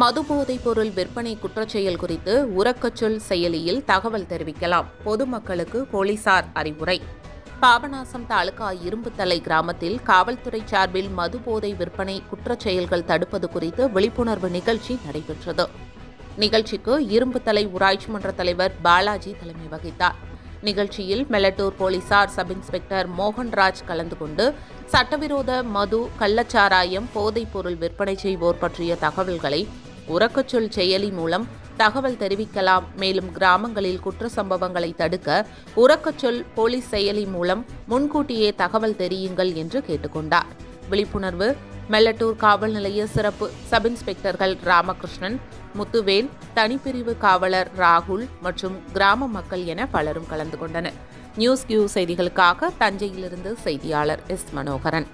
மதுபோதைப் பொருள் விற்பனை குற்றச்செயல் குறித்து உறக்கச்சொல் செயலியில் தகவல் தெரிவிக்கலாம். பொதுமக்களுக்கு போலீசார் அறிவுரை. பாபநாசம் தாலுகா இரும்புத்தலை கிராமத்தில் காவல்துறை சார்பில் மது போதை விற்பனை குற்றச்செயல்கள் தடுப்பது குறித்து விழிப்புணர்வு நிகழ்ச்சி நடைபெற்றது. நிகழ்ச்சிக்கு இரும்புத்தலை ஊராட்சி மன்ற தலைவர் பாலாஜி தலைமை வகித்தார். நிகழ்ச்சியில் மெலட்டூர் போலீசார் சப் இன்ஸ்பெக்டர் மோகன்ராஜ் கலந்து கொண்டு சட்டவிரோத மது கள்ளச்சாராயம் போதைப் பொருள் விற்பனை செய்வோர் பற்றிய தகவல்களை உறக்கச்சொல் செயலி மூலம் தகவல் தெரிவிக்கலாம். மேலும் கிராமங்களில் குற்ற சம்பவங்களை தடுக்க உறக்கச்சொல் போலீஸ் செயலி மூலம் முன்கூட்டியே தகவல் தெரியுங்கள் என்று கேட்டுக்கொண்டார். விழிப்புணர்வு மெல்லட்டூர் காவல் நிலைய சிறப்பு சப் இன்ஸ்பெக்டர்கள் ராமகிருஷ்ணன் முத்துவேல் தனிப்பிரிவு காவலர் ராகுல் மற்றும் கிராம மக்கள் என பலரும் கலந்து கொண்டனர். நியூஸ் கியூ செய்திகளுக்காக தஞ்சையிலிருந்து செய்தியாளர் எஸ் மனோகரன்.